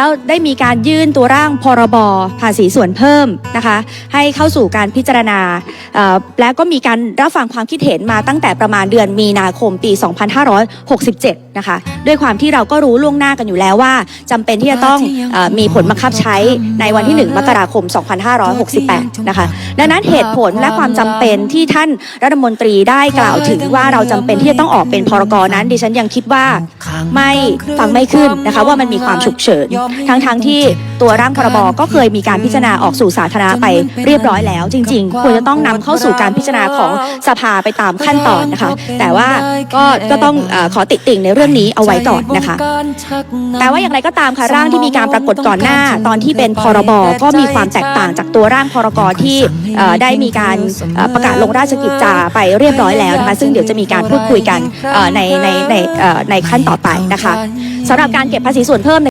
แล้วได้มีการยื่นตัวร่างพรบภาษีส่วนเพิ่มนะคะ ให้เข้าสู่การพิจารณาเอ่อและก็มีการรับฟังความคิดเห็นมาตั้งแต่ประมาณเดือนมีนาคมปี 2567 นะคะ ด้วยความที่เราก็รู้ล่วงหน้ากันอยู่แล้วว่าจำเป็นที่จะต้องเออมีผลบังคับใช้ในวันที่ 1 มกราคม 2568 นะคะ ดังนั้นเหตุผลและความจำเป็นที่ท่านรัฐมนตรีได้กล่าวถึงว่าเราจำเป็นที่จะต้องออกเป็นพรกนั้นดิฉันยังคิดว่าไม่ฟังไม่ขึ้นนะคะว่ามันมีความฉุกเฉินทั้งๆทที่ตัวร่างพรบก็เคยมีการพิจารณาออกสู่สาธารณะไปเรียบร้อยแล้ว จริง ๆ ควรจะต้องนำเข้าสู่การพิจารณาของสภาไปตามขั้นตอนนะคะ แต่ว่าก็ก็ต้องเออขอติติ่งในเรื่องนี้เอาไว้ก่อนนะคะ แต่ว่าอย่างไรก็ตามค่ะร่างที่มีการปรากฏก่อนหน้า ตอนที่เป็นพรบก็มีความแตกต่างจากตัวร่างพรกที่เอ่อได้มีการเอ่อประกาศลงราชกิจจาไปเรียบร้อยแล้วนะคะซึ่งเดี๋ยวจะมีการพูดคุยกันเอ่อในในในเอ่อในขั้นต่อไปนะคะสำหรับการเก็บภาษีส่วนเพิ่ม